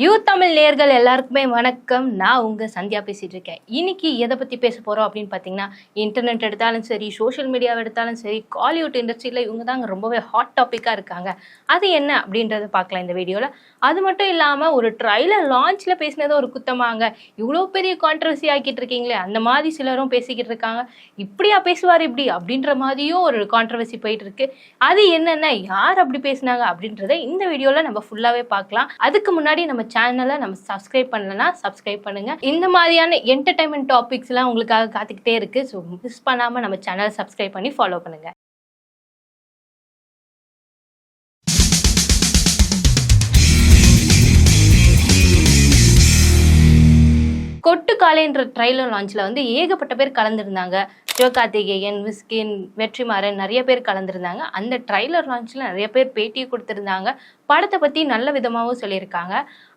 You Tamil நேர்கள் எல்லாருக்குமே வணக்கம். நான் உங்க சந்தியா பேசிட்டு இருக்கேன். இன்னைக்கு எதை பத்தி பேச போறோம் அப்படின்னு பார்த்தீங்கன்னா இன்டர்நெட் எடுத்தாலும் சரி சோஷியல் மீடியாவை எடுத்தாலும் சரி காலிவுட் இண்டஸ்ட்ரியில் இவங்க தாங்க ரொம்பவே ஹாட் டாப்பிக்காக இருக்காங்க. அது என்ன அப்படின்றத பார்க்கலாம் இந்த வீடியோவில் அது மட்டும் இல்லாமல் ஒரு ட்ரைலர் லான்ச்சில் பேசினதை ஒரு குத்தமாங்க. இவ்வளோ பெரிய கான்ட்ரவர்சி ஆக்கிட்டு இருக்கீங்களே அந்த மாதிரி சிலரும் பேசிக்கிட்டு இருக்காங்க. இப்படியா பேசுவார் இப்படி? அப்படின்ற மாதிரியும் ஒரு கான்ட்ரவர்சி போயிட்டு இருக்கு. அது என்னென்ன யார் அப்படி பேசினாங்க அப்படின்றத இந்த வீடியோவில் நம்ம ஃபுல்லாகவே பார்க்கலாம் அதுக்கு முன்னாடி நம்ம சேனலை நம்ம சப்ஸ்கிரைப் பண்ணலன்னா சப்ஸ்கிரைப் பண்ணுங்க. இந்த மாதிரியான என்டர்டைன்மெண்ட் டாபிக்ஸ்லாம் உங்களுக்காக காத்துக்கிட்டே இருக்கு. ஸோ மிஸ் பண்ணாமல் நம்ம சேனலை சப்ஸ்கிரைப் பண்ணி ஃபாலோ பண்ணுங்க. கொட்டுக்காலைன்ற ட்ரைலர் லான்ச்சில் வந்து ஏகப்பட்ட பேர் கலந்துருந்தாங்க. சிவகார்த்திகேயன் விஸ்கின் வெற்றிமாறன் நிறைய பேர் கலந்துருந்தாங்க. அந்த ட்ரைலர் லான்ச்சில் நிறைய பேர் பேட்டி கொடுத்துருந்தாங்க. படத்தை பற்றி நல்ல விதமாகவும் சொல்லியிருக்காங்க.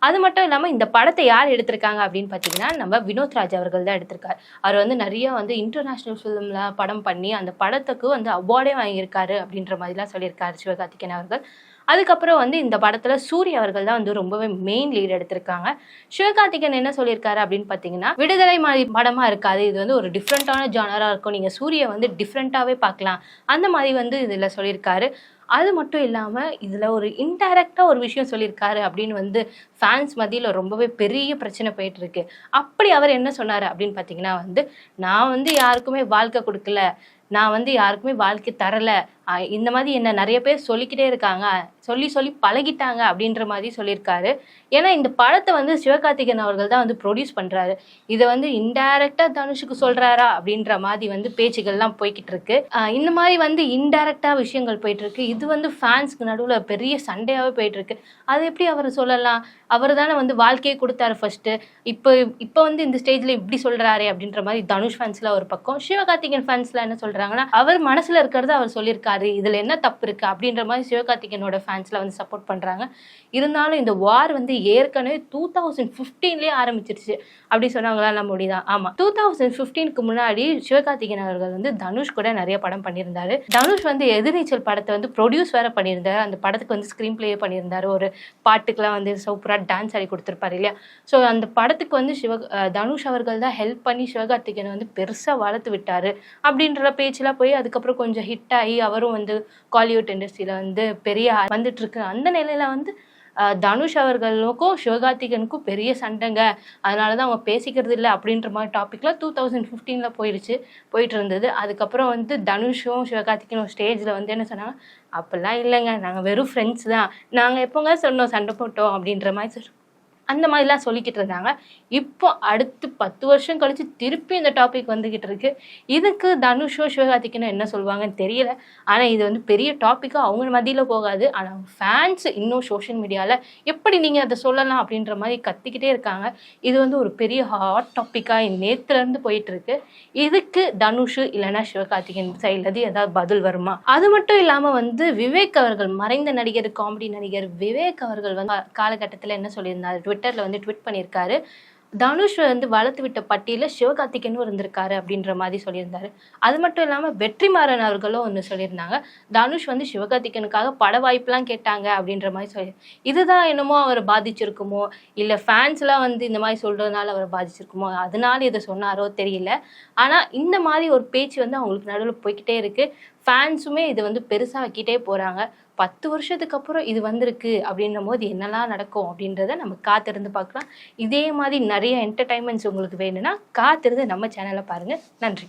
அது மட்டும் இல்லாமல் இந்த படத்தை யார் எடுத்திருக்காங்க அப்படின்னு பார்த்தீங்கன்னா நம்ம வினோத் ராஜ் அவர்கள் தான் எடுத்திருக்காரு. அவர் வந்து நிறைய வந்து இன்டர்நேஷ்னல் ஃபிலிமில் படம் பண்ணி அந்த படத்துக்கு வந்து அவார்டே வாங்கியிருக்காரு அப்படின்ற மாதிரிலாம் சொல்லியிருக்காரு சிவகார்த்திகேயன் அவர்கள். அதுக்கப்புறம் வந்து இந்த படத்துல சூரிய அவர்கள் தான் வந்து ரொம்பவே மெயின் லீட் எடுத்திருக்காங்க. சிவகார்த்திகன் என்ன சொல்லியிருக்காரு அப்படின்னு பார்த்தீங்கன்னா விடுதலை மாதிரி படமா இருக்காது. இது வந்து ஒரு டிஃப்ரெண்ட்டான ஜானரா இருக்கும். நீங்க சூரிய வந்து டிஃப்ரெண்ட்டாகவே பார்க்கலாம். அந்த மாதிரி வந்து இதுல சொல்லியிருக்காரு. அது மட்டும் இல்லாமல் இதில் ஒரு இன்டைரக்டாக ஒரு விஷயம் சொல்லியிருக்காரு அப்படின்னு வந்து ஃபேன்ஸ் மத்தியில் ரொம்பவே பெரிய பிரச்சனை போயிட்டு இருக்கு அப்படி அவர் என்ன சொன்னார் அப்படின்னு பார்த்தீங்கன்னா வந்து நான் வந்து யாருக்குமே வாழ்க்கை கொடுக்கல. நான் வந்து யாருக்குமே வாழ்க்கை தரலை. இந்த மாதிரி என்ன நிறைய பேர் சொல்லிக்கிட்டே இருக்காங்க. சொல்லி சொல்லி பழகிட்டாங்க அப்படின்ற மாதிரி சொல்லியிருக்காரு. ஏன்னா இந்த படத்தை வந்து சிவகார்த்திகேயன் அவர்கள் தான் வந்து ப்ரொடியூஸ் பண்றாரு. இதை வந்து இன்டைரக்டா தனுஷுக்கு சொல்றாரா அப்படின்ற மாதிரி வந்து பேச்சுகள்லாம் போய்கிட்டு இருக்கு. இந்த மாதிரி வந்து இன்டைரக்டா விஷயங்கள் போயிட்டு இருக்கு. இது வந்து ஃபேன்ஸ்க்கு நடுவில் பெரிய சண்டையாகவே போயிட்டு இருக்கு. அது எப்படி அவர் சொல்லலாம்? அவர் தானே வந்து வாழ்க்கையை கொடுத்தாரு ஃபர்ஸ்ட் இப்போ இப்போ வந்து இந்த ஸ்டேஜ்ல இப்படி சொல்றாரு அப்படின்ற மாதிரி தனுஷ் ஃபேன்ஸ்ல ஒரு பக்கம் சிவகார்த்திகேயன் ஃபேன்ஸ்ல என்ன சொல்றாங்கன்னா அவர் மனசுல இருக்கிறத அவர் சொல்லியிருக்காரு. இதுல என்ன தப்பு இருக்கு அப்படின்ற மாதிரி சிவகார்த்திகேயனோட ஃபேன்ஸ்ல வந்து சப்போர்ட் பண்ணுறாங்க இருந்தாலும் இந்த வார் வந்து ஏற்கனவே டூ தௌசண்ட் ஃபிஃப்டீன்லேயே ஆரம்பிச்சிருச்சு. அப்படி சொன்னாங்களா நம்ம தான் ஆமாம் டூ தௌசண்ட் ஃபிஃப்டீனுக்கு முன்னாடி சிவகார்த்திகேயன் அவர்கள் வந்து தனுஷ் கூட நிறைய படம் பண்ணியிருந்தாரு. தனுஷ் வந்து எதிர்நீச்சல் படத்தை வந்து ப்ரொடியூஸ் வேற பண்ணியிருந்தாரு. அந்த படத்துக்கு வந்து ஸ்க்ரீன் பிளே பண்ணியிருந்தாரு. ஒரு பாட்டுக்கெல்லாம் வந்து சூப்பராக டான்ஸ் ஆடி கொடுத்துருப்பாரு இல்லையா? ஸோ அந்த படத்துக்கு வந்து சிவ தனுஷ் அவர்கள் தான் ஹெல்ப் பண்ணி சிவகார்த்திகேயனை வந்து பெருசாக வளர்த்து விட்டார். அப்படின்ற பேச்செலாம் போய் அதுக்கப்புறம் கொஞ்சம் ஹிட் ஆகி அவரும் வந்து காலிவுட் இண்டஸ்ட்ரியில் வந்து பெரிய வந்து வந்துட்டு இருக்கு அந்த நிலையில வந்து தனுஷ் அவர்களுக்கும் சிவகார்த்திகனுக்கும் பெரிய சண்டைங்க. அதனால தான் அவங்க பேசிக்கிறது இல்லை அப்படின்ற மாதிரி டாப்பிக்லாம் டூ தௌசண்ட் ஃபிஃப்டீனில் போயிடுச்சு. போயிட்டு இருந்தது. அதுக்கப்புறம் வந்து தனுஷும் சிவகார்த்திகனும் ஸ்டேஜில் வந்து என்ன சொன்னாங்க? அப்படிலாம் இல்லைங்க. நாங்கள் வெறும் ஃப்ரெண்ட்ஸ் தான். நாங்கள் எப்போங்க சொன்னோம்? சண்டை போட்டோம்? அப்படின்ற மாதிரி சொல் அந்த மாதிரிலாம் சொல்லிக்கிட்டு இருந்தாங்க. இப்போ அடுத்து பத்து வருஷம் கழிச்சு திருப்பி இந்த டாபிக் வந்துகிட்டு இருக்கு. இதுக்கு தனுஷோ சிவகார்த்திகனும் என்ன சொல்லுவாங்கன்னு தெரியல. ஆனால் இது வந்து பெரிய டாப்பிக்காக அவங்க மதியில் போகாது. ஆனால் ஃபேன்ஸ் இன்னும் சோஷியல் மீடியாவில் எப்படி நீங்கள் அதை சொல்லலாம் அப்படின்ற மாதிரி கத்திக்கிட்டே இருக்காங்க. இது வந்து ஒரு பெரிய ஹாட் டாப்பிக்காக நேற்றுலேருந்து போயிட்டு இருக்கு. இதுக்கு தனுஷ் இல்லைன்னா சிவகார்த்திகேயன் சைட்லேருந்து ஏதாவது பதில் வருமா? அது மட்டும் இல்லாமல் வந்து விவேக் அவர்கள் மறைந்த நடிகர் காமெடி நடிகர் விவேக் அவர்கள் வந்து காலகட்டத்தில் என்ன சொல்லியிருந்தார்? ட்விட்டரில் வந்து ட்விட் பண்ணியிருக்காரு. தனுஷ் வந்து வளர்த்து விட்ட பட்டியல சிவகார்த்திகேயனும் இருந்திருக்காரு அப்படின்ற மாதிரி சொல்லியிருந்தாரு. அது மட்டும் இல்லாமல் வெற்றிமாறன் அவர்களும் ஒன்று சொல்லியிருந்தாங்க. தனுஷ் வந்து சிவகார்த்திகேயனுக்காக பட வாய்ப்புலாம் கேட்டாங்க அப்படின்ற மாதிரி சொல்லி இதுதான் என்னமோ அவரை பாதிச்சிருக்குமோ? இல்லை ஃபேன்ஸ்லாம் வந்து இந்த மாதிரி சொல்றதுனால அவரை பாதிச்சிருக்குமோ? அதனால இதை சொன்னாரோ தெரியல. ஆனால் இந்த மாதிரி ஒரு பேச்சு வந்து அவங்களுக்கு நடுவில் போய்க்கிட்டே இருக்கு. ஃபேன்ஸுமே இது வந்து பெருசாக வைக்கிட்டே போகிறாங்க பத்து வருஷத்துக்கு அப்புறம் இது வந்திருக்கு அப்படின்ற போது என்னெல்லாம் நடக்கும் அப்படின்றத நம்ம காத்திருந்து பார்க்கலாம். இதே மாதிரி நிறைய என்டர்டைன்மெண்ட்ஸ் உங்களுக்கு வேணும்னா காத்திருந்து நம்ம சேனலை பாருங்கள் நன்றி.